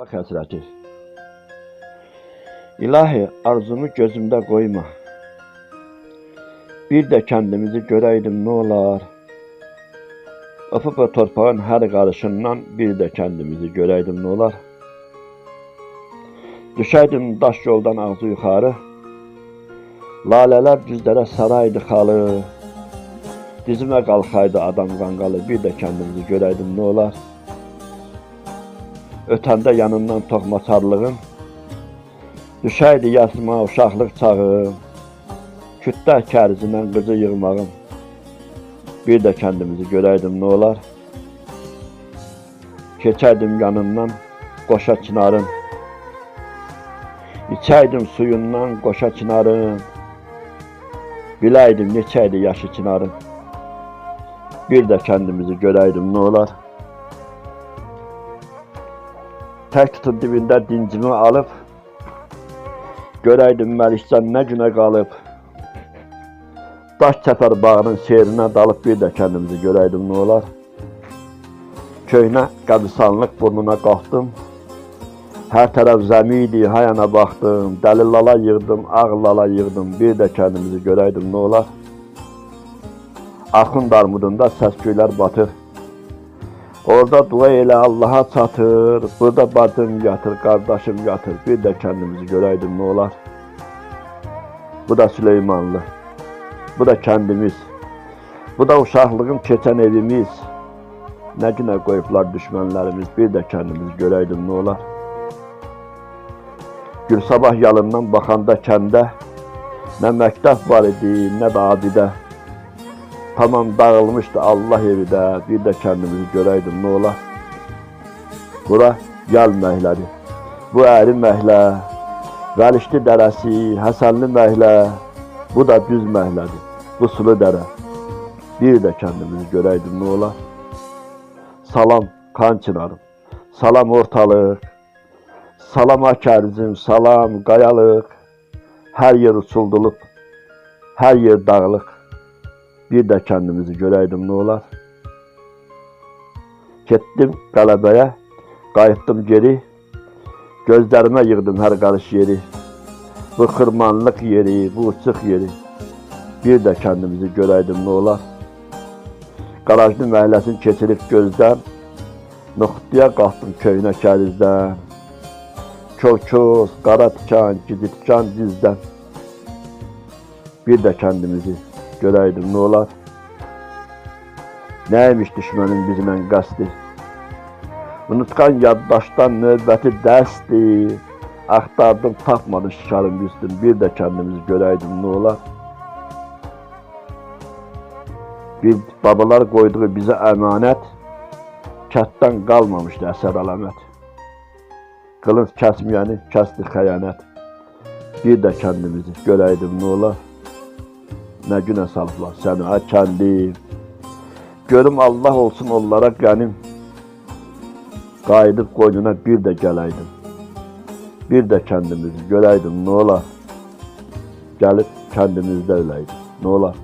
Bak həsrəti. İlahi, arzumu gözümdə qoyma. Bir də kəndimizi görəydim nə olar? Öpüb o torpağın hər qarışından bir də kəndimizi görəydim nə olar? Düşəydim daş yoldan ağzı yuxarı. Lalələr düzlərə saraydı xalı. Dizimə qalxaydı adam qanqalı, bir də kəndimizi görəydim nə olar? Ötəndə yanından toxmaçarlığın, düşəydi yasma uşaqlıq çağı, kütlə kərzindən qızı yığmağım, bir də kəndimizi görəydim nə olar? Keçəydim yanından qoşa çınarın, içəydim suyundan qoşa çınarın, biləydim neçəydi yaşı çınarın, bir də kəndimizi görəydim nə olar? Tək tutub dibində dincimi alıb, görəydim Məlikcan nə günə qalıb. Daş çəpər bağının seyrinə dalıb bir də kəndimizi görəydim nə olar. Köhnə qəbristanlıq burnuna qalxdım. Hər tərəf zəmidi, hayana baxdım. Dəli lala yığdım, ağ lala yığdım. Bir də kəndimizi görəydim nə olar. Axund armudunda səsküylər batır. Orada dua elə Allaha çatır. Burada bacım yatır, qardaşım yatır. Bir də kəndimizi görəydim nə olar. Bu da Süleymanlı. Bu da kəndimiz. Bu da uşaqlığım keçən evimiz. Nə günə qoyublar düşmənlərimiz. Bir də kəndimizi görəydim nə olar. Gül sabah yalından baxanda kəndə nə məktəb var idi, nə də abidə. Tamam dağılmıştı Allah evi de bir de kendimizi göreydim ne ola. Bura yal mehledi. Bu eri mehle. Galişli deresi, Hasanlı mehle. Bu da düz mehledi. Bu sulu dere. Bir de kendimizi göreydim ne ola. Salam kançınarım. Salam ortalık. Salam akerzim, salam kayalık. Her yer usulduluk. Her yer dağlık. Bir də kəndimizi görəydim nə olar. Getdim qələbəyə, qayıtdım geri. Gözlərimə yığdım hər qarış yeri. Bu xırmanlıq yeri, bu uçuq yeri. Bir də kəndimizi görəydim nə olar. Qarajlı məhəlləsini keçirib gözdən, Nuxtuya qalxdım köynə kəlizdən. Köküz, qara tikan, gidi tikan dizdən. Bir də kəndimizi görəydim nə olar. Nəymiş düşmənin bizimlə qəsdi? Unutqan yaddaşdan növbəti dərsdir. Axtardım, tapmadım şikarım üstün. Bir də kəndimizi görəydim nə olar. Bir babalar qoyduğu bizə əmanət, kətdən qalmamışdı əsər əlamət. Qılınc kəsməyəni kəsdi xəyanət. Bir də kəndimizi görəydim nə olar. Nə günə salıblar səni ay kəndim. Görüm Allah olsun onlara qənim. Qayıdıb qoynuna bir də gələydim. Bir də kəndimizi görəydim nə olar. Gəlib kəndimizdə öləydim. Nə olar.